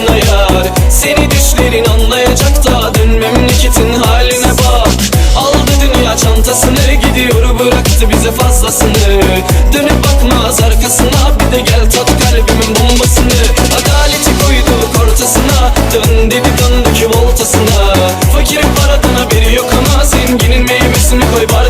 altına yar. Seni düşlerin anlayacak da dön memleketin haline bak. Aldı dünya çantasını gidiyor bıraktı bize fazlasını. Dönüp bakmaz arkasına bir de gel tat kalbimin bombasını. Adaleti koyduk ortasına dön dedi döndük voltasına Fakirin paradan haberi yok ama zenginin meyvesini koy bardağına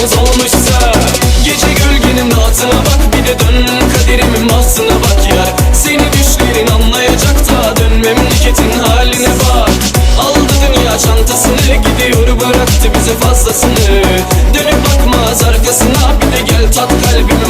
Sonumuz olmuşsa. Gece gölgenin altına bak Bir de dön kaderimin bahtına bak yar Seni düşlerin anlayacak da Dön memleketin haline bak. Aldı dünya çantasını Gidiyor bıraktı bize fazlasını. Dönüp bakmaz arkasına Bir de gel tat kalbimin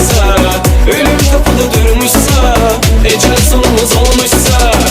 Sonumuz olmuşsa